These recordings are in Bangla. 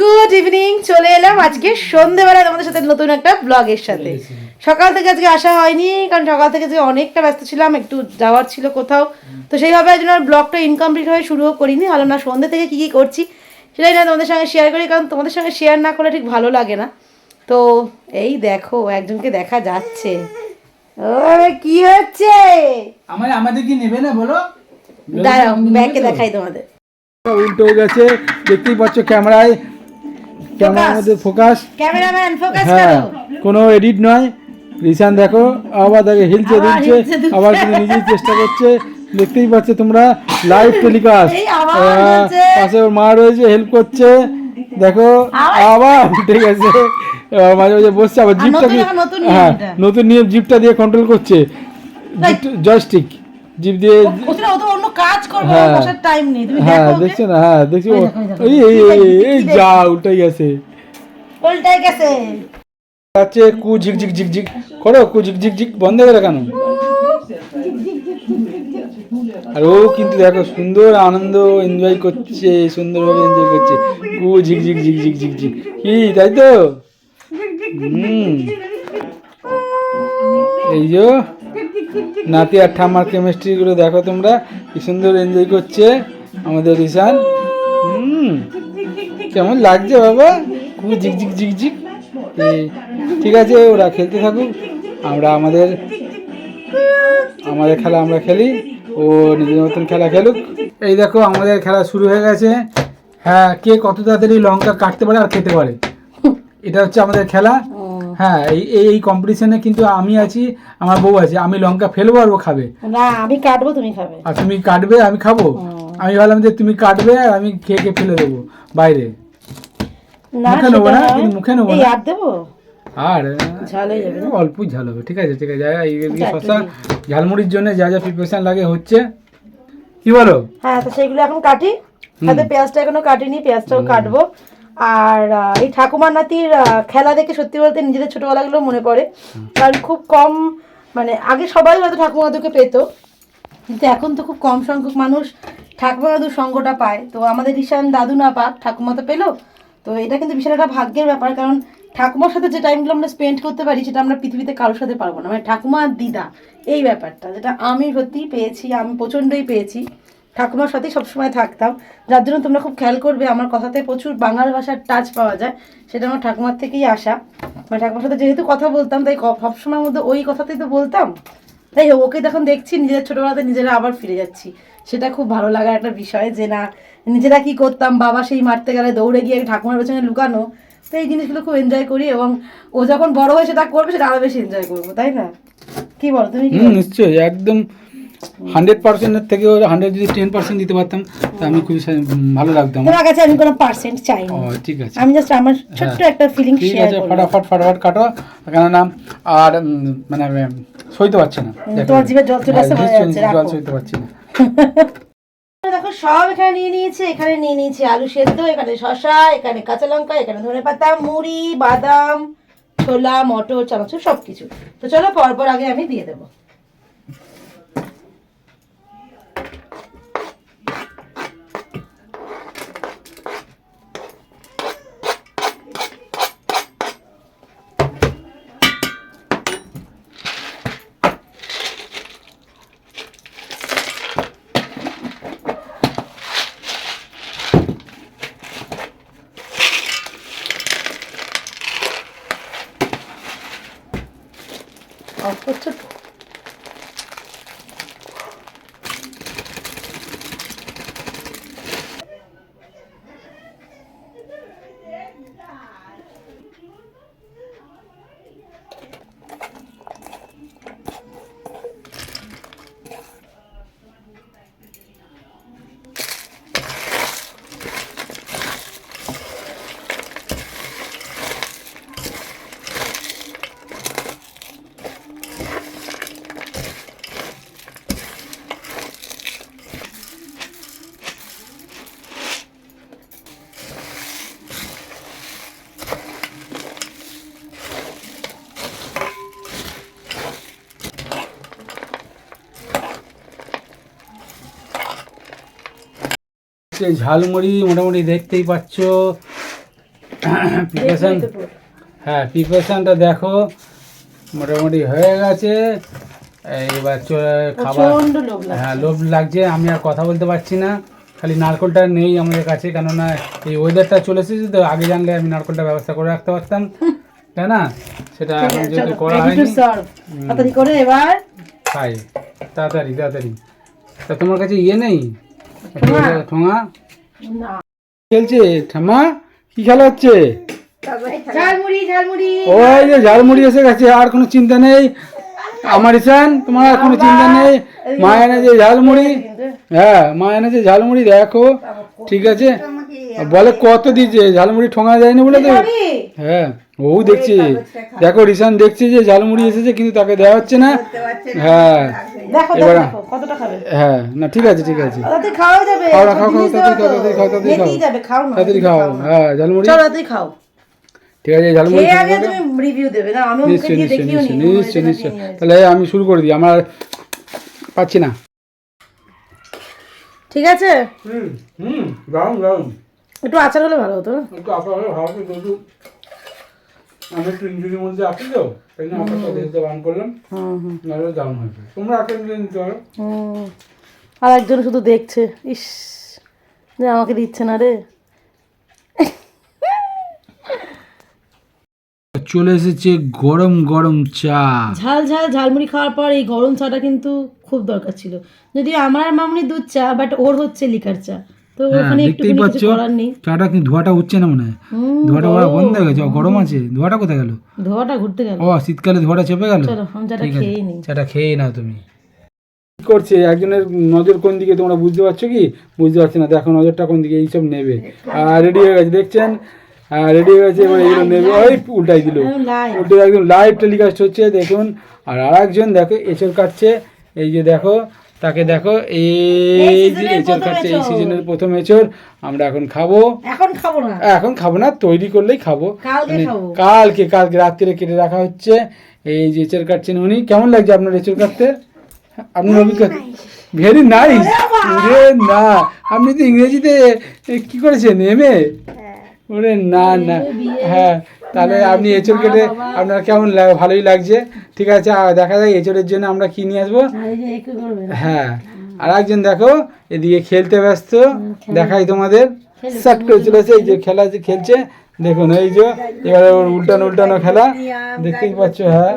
গুড ইভিনিং চলে এলাম আজকে সন্ধেবেলা তোমাদের সাথে নতুন একটা ব্লগের সাথে। সকাল থেকে আজকে আসা হয়নি কারণ সকাল থেকে যে অনেকটা ব্যস্ত ছিলাম একটু যাওয়ার ছিল কোথাও। তো সেইভাবে আর ব্লগটা ইনকমপ্লিট হয়ে শুরুও করিনি। হলো না সন্ধ্যে থেকে কী কী করছি সেটাই না তোমাদের সঙ্গে শেয়ার করি কারণ তোমাদের সঙ্গে শেয়ার না করলে ঠিক ভালো লাগে না। তো এই দেখো একজনকে দেখা যাচ্ছে। ও কি হচ্ছে? আমার আমাদের কি নেবে না বলো? দাঁড়াও ব্যাগকে দেখাই তোমাদের। উল্টো হয়ে গেছে। দেখতেই পাচ্ছ ক্যামেরায় ক্যামেরার মধ্যে ফোকাস ক্যামেরাম্যান ফোকাস হ্যাঁ করো। কোনো এডিট নয়। রিসান দেখো আবার দেখে হিলছে দুলছে আবার কিন্তু নিজেই চেষ্টা করছে। দেখতেই পাচ্ছ তোমরা লাইভ টেলিকাস্ট। পাশে ওর মা রয়েছে হেল্প করছে। দেখো আবার উঠে গেছে। মাঝে মাঝে বসছে আবার জিপটা হ্যাঁ নতুন নিয়ম জিপটা দিয়ে কন্ট্রোল করছে। জয়স্টিক জিপ দিয়ে অন্য কাজ করবে হ্যাঁ। বসার টাইম নেই তুমি হ্যাঁ দেখো দেখছ না হ্যাঁ দেখছ। এই এই যা গেছে গেছে আছে কু ঝিক ঝিক ঝিক ঝিক করো কু ঝিক ঝিক ঝিক বন্ধ করে কেন আর ও কিন্তু দেখো সুন্দর আনন্দ এনজয় করছে সুন্দরভাবে এনজয় করছে কু ঝিক ঝিক ঝিক ঝিক ঝিক ঝিক কি তাই তো হুম এই যে নাতি আর ঠাম্মার কেমিস্ট্রি গুলো দেখো তোমরা কি সুন্দর এনজয় করছে আমাদের হুম কেমন লাগছে বাবা? খুব ঝিকঝিক ঝিক ঝিক ঝিক। এই, ঠিক আছে ওরা খেলতে থাকুক। আমরা আমাদের আমাদের খেলা আমরা খেলি ও নিজের মতন খেলা খেলুক। এই দেখো আমাদের খেলা শুরু হয়ে গেছে। হ্যাঁ কে কত তাড়াতাড়ি লঙ্কা কাটতে পারে আর খেতে পারে? এটা হচ্ছে আমাদের খেলা। হ্যাঁ এই এই- কম্পিটিশনে কিন্তু আমি আছি আমার বউ আছে আমি লঙ্কা ফেলব আর ও খাবে। না আমি কাটবো তুমি খাবে। আর তুমি কাটবে আমি খাব? আমি ভাবলাম যে তুমি কাটবে আর আমি খেয়ে খেয়ে ফেলে দেবো বাইরে। মুখে নেব না? কিন্তু মুখে নেব না? আর দেবো? আর? অল্প ঝাল হবে ঠিক আছে ঠিক আছে এই আচ্ছা, শশা ঝালমুড়ির জন্য যা যা প্রিপারেশন লাগে হচ্ছে। কি বলো? হ্যাঁ তো সেগুলো এখন কাটি। সাথে পেঁয়াজটা এখনও কাটিনি পেঁয়াজটাও কাটবো। আর এই ঠাকুমার নাতির খেলা দেখে সত্যি বলতে নিজেদের ছোটবেলাগুলো মনে পড়ে। কারণ খুব কম মানে আগে সবাই হয়তো ঠাকুমা দাদুকে পেতো, কিন্তু এখন তো খুব কম সংখ্যক মানুষ ঠাকুমা দাদুর সঙ্গটা পায়। তো আমাদের ঈশান দাদু না পাক, ঠাকুমা তো পেল। তো এটা কিন্তু বিশাল একটা ভাগ্যের ব্যাপার, কারণ ঠাকুমার সাথে যে টাইমগুলো আমরা স্পেন্ড করতে পারি, সেটা আমরা পৃথিবীতে কারোর সাথে পারব না। মানে ঠাকুমা দিদা, এই ব্যাপারটা, যেটা আমি সত্যিই পেয়েছি, আমি প্রচণ্ডই পেয়েছি। ঠাকুমার সাথেই সবসময় থাকতাম। যার জন্য তোমরা খুব খেয়াল করবে আমার কথাতে প্রচুর বাংলা ভাষার টাচ পাওয়া যায়। সেটা আমার ঠাকুমার থেকেই আসা। মানে ঠাকুমার সাথে যেহেতু কথা বলতাম তাই সবসময়ের মধ্যে ওই কথাতেই তো বলতাম। তাই ওকে তখন দেখছি নিজেদের ছোটবেলাতে নিজেরা আবার ফিরে যাচ্ছি। সেটা খুব ভালো লাগার একটা বিষয় যে না নিজেরা কি করতাম বাবা সেই মারতে গেলে দৌড়ে গিয়ে ঠাকুমার পেছনে লুকানো। তো এই জিনিসগুলো খুব এনজয় করি এবং ও যখন বড় হয়ে সেটা করবে সেটা আরও বেশি এনজয় করব তাই না? কি বলো তুমি? নিশ্চয়ই একদম হান্ড্রেড পার্সেন্টের থেকেও হান্ড্রেড যদি টেন পার্সেন্ট দিতে পারতাম তা আমি খুবই ভালো লাগতো আমার। তোমার কাছে আমি কোনো পার্সেন্ট চাই ও ঠিক আছে। আমি জাস্ট আমার ছোট্ট হ্যাঁ। একটা ফিলিং শেয়ার আছে ফটাফট ফটাফট কাটো। কেননা আর মানে সইতে পারছি না। তোমার জিভে জল চলে আসছে, হ্যাঁ, নিশ্চয়ই, যাচ্ছে, জল সইতে পারছি না। দেখো সব এখানে নিয়ে নিয়েছি এখানে নিয়ে নিয়েছি আলু সেদ্ধ এখানে শশা এখানে কাঁচা লঙ্কা এখানে ধনে পাতা মুড়ি বাদাম ছোলা মটর চানাচুর সব কিছু তো চলো পরপর আগে আমি দিয়ে দেবো। অফ করছ তো? যে ঝালমুড়ি মোটামুটি দেখতেই পাচ্ছ। প্রিপারেশন? হ্যাঁ প্রিপারেশানটা দেখো। মোটামুটি হয়ে গেছে। এইবার চলে খাবার হ্যাঁ লোভ লাগছে। আমি আর কথা বলতে পারছি না। খালি নারকলটা নেই আমাদের কাছে কেননা এই ওয়েদারটা চলে এসেছে তো আগে জানলে আমি নারকলটা ব্যবস্থা করে রাখতে পারতাম। তাই না? সেটা এখন যেহেতু করা হয়নি। তাড়াতাড়ি করে এবার। তাড়াতাড়ি তাড়াতাড়ি। তা তোমার কাছে ইয়ে নেই? ঠোঙা? ঠোঙা খেলছে? ঠামা? কি খেলা হচ্ছে? ঝালমুড়ি ঝালমুড়ি। ওই যে ঝালমুড়ি এসে গেছে আর কোনো চিন্তা নেই। আমার ইসান তোমার আর কোনো চিন্তা নেই। মা এনেছে ঝালমুড়ি। হ্যাঁ মা এনেছে ঝালমুড়ি দেখো ঠিক আছে? বলে কত দিচ্ছে ঝালমুড়ি ঠোঙা যায়নি বলে তো। হ্যাঁ ও দেখছি। দেখো। রিসান দেখছি যে ঝালমুড়ি এসেছে কিন্তু তাকে দেওয়া হচ্ছে না। হ্যাঁ। দেখো দেখো কতটা খাবে। হ্যাঁ না ঠিক আছে ঠিক আছে। তাড়াতাড়ি খাওয়া যাবে খাও খাও, খাও, জিনিস খাও, তো। খাও, তাড়াতাড়ি দেখেই খাও। যাবে খাও না তাড়াতাড়ি খাও। হ্যাঁ ঝালমুড়ি। চলো তাড়াতাড়ি খাও। ঠিক আছে ঝালমুড়ি খেয়ে আগে তুমি রিভিউ দেবে না আমি ওকে দিয়ে দেখিও নি তাহলে আমি শুরু করে দিই আমার পাচ্ছি না। ঠিক আছে? হুম একটু আচার হলে ভালো হতো না? একটু আপনার ভালো একটু আমি একটু ইঞ্জুরির মধ্যে আছি তো। তাই জন্য সাথে দিতে বান করলাম। নাহলে দারুণ হয়েছে তোমরা একটা নিলে নিতে পারো? আর একজন শুধু দেখছে। ইস যে আমাকে দিচ্ছে না রে। চলে এসেছে গরম গরম চা। ঝাল ঝাল ঝালমুড়ি খাওয়ার পর এই গরম চাটা কিন্তু খুব দরকার ছিল। যদি আমার মামনি দুধ চা বাট ওর হচ্ছে লিকার চা। তো হ্যাঁ ওখানে দেখতেই একটু পাচ্ছ কিছু করার নেই। চাটা কিন্তু ধোয়াটা উঠছে না মনে হয়। ধোয়াটা ওরা বন্ধ হয়ে গেছে গরম আছে। ধোয়াটা কোথায় গেল? ধোয়াটা ঘুরতে গেল। ও শীতকালে ধোয়াটা চেপে গেল? চলো চাটা খেয়ে নিই। চাটা খেয়ে নাও তুমি। করছে? একজনের নজর কোন দিকে তোমরা বুঝতে পারছ কি? বুঝতে পারছি না দেখো নজরটা কোন দিকে এইসব নেবে। আর রেডি হয়ে গেছে দেখছেন? রেডি হয়ে গেছে এবার এইগুলো নেবে। ওই উল্টাই দিল। উল্টে একদম লাইভ টেলিকাস্ট হচ্ছে দেখুন। আর আরেকজন দেখো এঁচড় কাটছে। এই যে দেখো তাকে দেখো এই যে এঁচড় কাটছে এই সিজনের প্রথম এঁচড় আমরা এখন খাব। এখন খাব না। এখন খাব না তৈরি করলেই খাব। কালকে মানে কালকে রাত্রিরে কেটে রাখা হচ্ছে। এই যে এঁচড় কাটছেন উনি। কেমন লাগছে আপনার এঁচড় কাটতে? আপনার অভিজ্ঞতা? ভেরি নাইস ওরে না। আপনি তো ইংরেজিতে কি করেছেন? এমএ ওরে না না। হ্যাঁ। তাহলে আপনি এঁচড় কেটে আপনার কেমন ভালোই লাগছে। ঠিক আছে দেখা যায় এঁচড়ের জন্য আমরা কি নিয়ে আসব। এই যে একটু করবে। না। হ্যাঁ আর একজন দেখো এদিকে খেলতে ব্যস্ত। দেখাই তোমাদের। সাট করে চলেছে এই যে খেলা যে খেলছে দেখুন এই যে এবারে ওর উল্টানো উল্টানো খেলা। দেখতেই পাচ্ছ হ্যাঁ।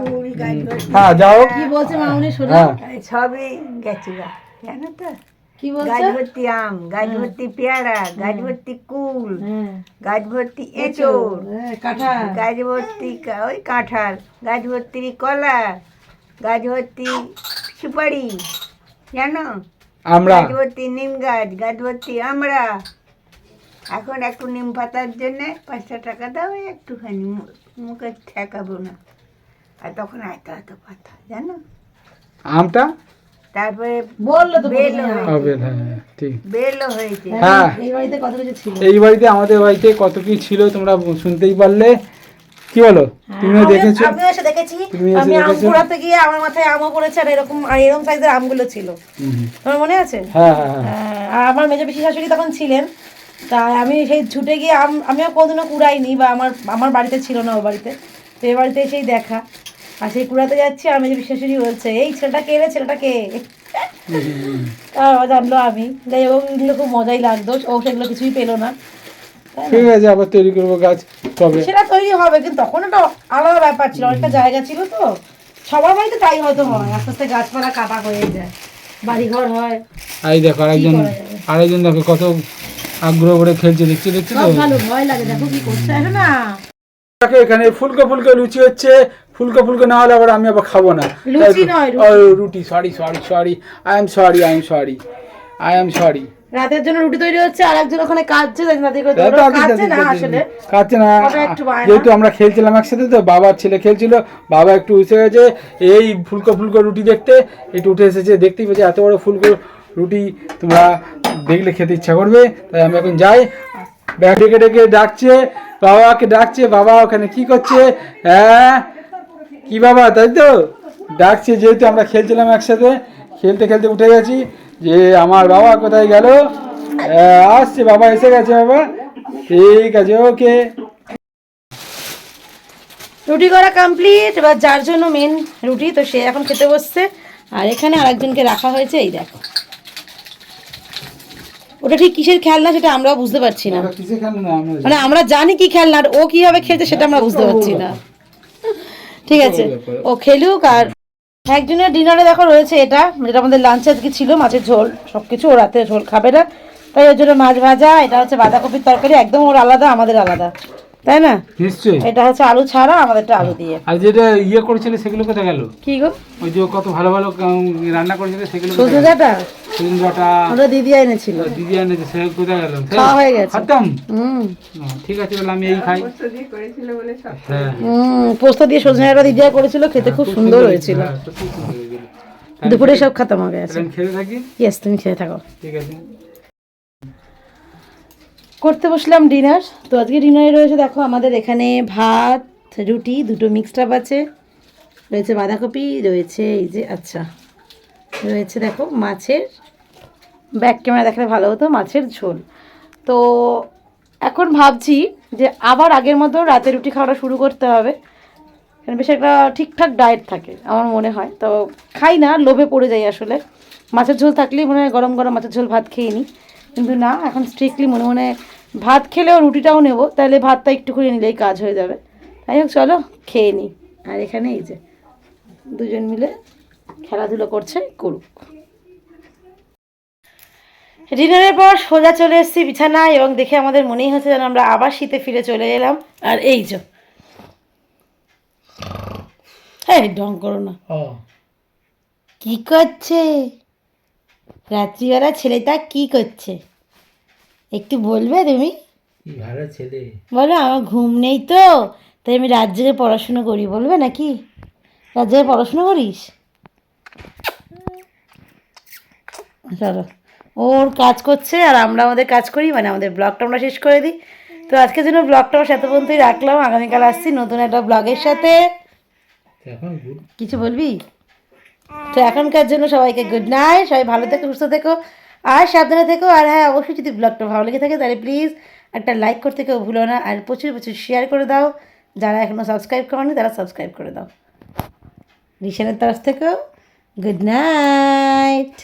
হ্যাঁ যাও। কি বলছে মামনি শোনা। হ্যাঁ। সবই গেছে জানো তো? গাছ বলছে? ভর্তি আম গাছ ভর্তি পেয়ারা গাছ ভর্তি কুল হ্যাঁ। গাছ ভর্তি এঁচড় হ্যাঁ, গাছ ভর্তি ওই কাঁঠাল গাছ ভর্তি কলা গাছ ভর্তি সুপারি জানো? আমরা। গাছ ভর্তি নিম গাছ গাছ ভর্তি আমরা। এখন একটু নিম পাতার জন্যে পাঁচশো টাকা দাও একটুখানি মুখে ঠেকাবো না। আর তখন এত এত পাতা জানো? আমটা? তারপরে বলল তো হ্যাঁ ঠিক। বেলও হয়েছে। হ্যাঁ এই বাড়িতে কত কিছু ছিল? এই বাড়িতে আমাদের বাড়িতে কত কি ছিল তোমরা শুনতেই পারলে। কি বলো? তুমিও দেখেছ? আমিও এসে দেখেছি। আমি আম? কুড়াতে গিয়ে আমার মাথায় আমও পড়েছে আর এরকম এরকম সাইজের আমগুলো ছিল। তোমার মনে আছে? হ্যাঁ হ্যাঁ হ্যাঁ। হ্যাঁ, আর আমার মেজো পিসি শাশুড়ি তখন ছিলেন। তাই আমি সেই ছুটে গিয়ে আম আমিও কোনোদিনও কুড়াইনি বা আমার আমার বাড়িতে ছিল না ও বাড়িতে। তো এ বাড়িতে এসেই দেখা। আর সেই কুড়াতে যাচ্ছি আর মেজো শাশুড়ি বলছে এই ছেলেটা কে রে ছেলেটা কে? তারপর জানলো আমি। যাই হোক এগুলো খুব মজাই লাগতো ও সেগুলো কিছুই পেল না। ঠিক আছে আবার তৈরি করব গাছ তবে সেটা তৈরি হবে কিন্তু তখন একটা আলাদা ব্যাপার ছিল অনেকটা জায়গা ছিল তো। সবার বাড়িতে তাই হয়তো হয় আস্তে আস্তে গাছপালা কাটা হয়ে যায় বাড়িঘর হয়। এই দেখো আরেকজন আরেকজন দেখো কত আগ্রহ করে খেলছে দেখছ দেখছ তো? ভালো ভয় লাগে দেখো কি করছে না? এখানে ফুলকো ফুলকো লুচি হচ্ছে ফুলকো ফুলকো না হলে আবার আমি আবার খাব না। লুচি নয়, রুটি। Sorry sorry sorry. I am sorry I am sorry I am sorry রাতের জন্য রুটি তৈরি হচ্ছে আর একজন ওখানে কাঁদছে জানি না আসলে? কাছে না। যেহেতু আমরা খেলছিলাম একসাথে তো বাবার ছেলে খেলছিল বাবা একটু উঠে গেছে এই ফুলকো ফুলকো রুটি দেখতে একটু উঠে এসেছে দেখতেই পেয়েছে এত বড় ফুলকো রুটি তোমরা দেখলে খেতে ইচ্ছা করবে তাই আমি এখন যাই। ব্যাগ ডেকে ডেকে ডাকছে বাবাকে ডাকছে বাবা ওখানে কি করছে হ্যাঁ? কি বাবা তাই তো? ডাকছে যেহেতু আমরা খেলছিলাম একসাথে খেলতে খেলতে উঠে গেছি যে আমার বাবা কোথায় গেল? আসছে বাবা এসে গেছে বাবা। ঠিক আছে ওকে। রুটি করা কমপ্লিট এবার যার জন্য মেন রুটি তো সে এখন খেতে বসছে। আর এখানে আরেকজনকে রাখা হয়েছে এই দেখো। ওটা ঠিক কিসের খেলনা সেটা আমরাও বুঝতে পারছি না। মানে আমরা জানি কি খেলনা আর ও কীভাবে খেলছে সেটা আমরা বুঝতে পারছি না। ঠিক আছে। ও খেলুক আর একজনের ডিনারে দেখো রয়েছে এটা যেটা আমাদের লাঞ্চে আজকে ছিল মাছের ঝোল সব কিছু ও রাতে ঝোল খাবে না। তাই ওর জন্য মাছ ভাজা এটা হচ্ছে বাঁধাকপির তরকারি একদম ওর আলাদা আমাদের আলাদা। তাই না? নিশ্চয়ই। এটা হচ্ছে আলু ছাড়া আমাদেরটা আলু দিয়ে। আর যেটা ইয়ে করেছিলে সেগুলো কোথায় গেল? কি গো? ওই যে কত ভালো ভালো রান্না করেছিলে সেগুলো? ডাটা ওটা দিদি এনেছিল। দিদি এনেছে সে কোথায় গেল? খাওয়া হয়ে গেছে। খতম? হুম। ঠিক আছে তাহলে আমি এই খাই। পোস্ত দিয়ে করেছিল বলে সব হ্যাঁ। হুম পোস্ত দিয়ে সজনে ডাটা দিদি করেছিল খেতে খুব সুন্দর হয়েছিল। হ্যাঁ, সত্যি সুন্দর হয়েছিল। দুপুরে সব খতম তাহলে খেতে থাকি? ইয়েস তুমি খেয়ে থাকো। ঠিক আছে। করতে বসলাম ডিনার। তো আজকে ডিনারে রয়েছে, দেখো আমাদের এখানে ভাত, রুটি, দুটো মিক্সড আপ আছে। রয়েছে বাঁধাকপি, রয়েছে এই যে আচ্ছা। রয়েছে দেখো মাছের ব্যাক ক্যামেরা দেখলে ভালো হতো, মাছের ঝোল। তো এখন ভাবছি যে আবার আগের মতো রাতে রুটি খাওয়াটা শুরু করতে হবে। কারণ বেশ একটা ঠিকঠাক ডায়েট থাকে, আমার মনে হয়। তো খাই না, লোভে পড়ে যাই আসলে। মাছের ঝোল থাকলেই মনে হয় গরম গরম মাছের ঝোল ভাত খেয়ে নিই কিন্তু না এখন স্ট্রিক্টলি মনে মনে ভাত খেলেও রুটিটাও নেব তাহলে ভাতটা একটু করে নিলেই কাজ হয়ে যাবে। তাই হোক চলো খেয়ে নিই আর এখানে এই যে দুজন মিলে খেলাধুলো করছে করুক। ডিনারের পর সোজা চলে এসেছি বিছানায় এবং দেখে আমাদের মনেই হচ্ছে যেন আমরা আবার শীতে ফিরে চলে এলাম। আর এই যে হ্যাঁ ডং করো না। কি করছে? রাত্রিবেলা ছেলেটা কি করছে? একটু বলবে তুমি? ভালো ছেলে। বলো আমার ঘুম নেই তো তাই আমি রাত জেগে পড়াশুনো করি বলবে নাকি? রাত জেগে পড়াশুনো করিস? চলো ওর কাজ করছে আর আমরা আমাদের কাজ করি মানে আমাদের ব্লগটা আমরা শেষ করে দিই। তো আজকের জন্য ব্লগটা আমার সাথে পর্যন্তই রাখলাম আগামীকাল আসছি নতুন একটা ব্লগের সাথে। কিছু বলবি? তো এখনকার জন্য সবাইকে গুড নাইট সবাই ভালো থেকো সুস্থ থেকো আর সাবধানে থেকো আর হ্যাঁ অবশ্যই যদি ব্লগটা ভালো লেগে থাকে তাহলে প্লিজ একটা লাইক করতে কেউ ভুলো না আর প্রচুর প্রচুর শেয়ার করে দাও যারা এখনও সাবস্ক্রাইব করেনি তারা সাবস্ক্রাইব করে দাও। রিশানের তরফ থেকেও গুড নাইট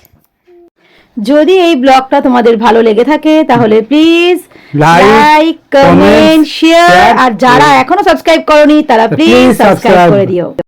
যদি এই ব্লগটা তোমাদের ভালো লেগে থাকে তাহলে প্লিজ লাইক কমেন্ট শেয়ার আর যারা এখনও সাবস্ক্রাইব করনি তারা প্লিজ সাবস্ক্রাইব করে দিও।